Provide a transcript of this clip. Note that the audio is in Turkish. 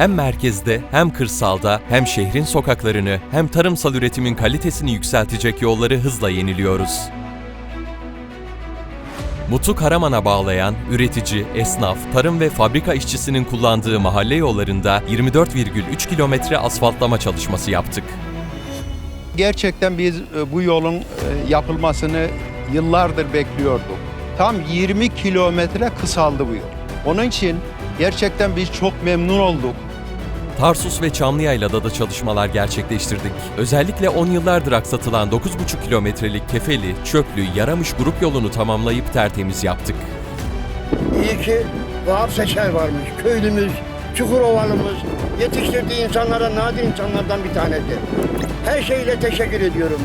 hem merkezde hem kırsalda hem şehrin sokaklarını hem tarımsal üretimin kalitesini yükseltecek yolları hızla yeniliyoruz. Mutlu Karaman'a bağlayan üretici, esnaf, tarım ve fabrika işçisinin kullandığı mahalle yollarında 24,3 kilometre asfaltlama çalışması yaptık. Gerçekten biz e, bu yolun e, yapılmasını yıllardır bekliyorduk. Tam 20 kilometre kısaldı bu yol. Onun için gerçekten biz çok memnun olduk. Tarsus ve Çamlıyayla'da da çalışmalar gerçekleştirdik. Özellikle 10 yıllardır aksatılan 9,5 kilometrelik Kefeli, Çöplü, Yaramış grup yolunu tamamlayıp tertemiz yaptık. İyi ki Vahap Seçer varmış. Köylümüz, Çukurovalımız, yetiştirdiği insanlara nadir insanlardan bir tanesi. Her şeyle teşekkür ediyorum.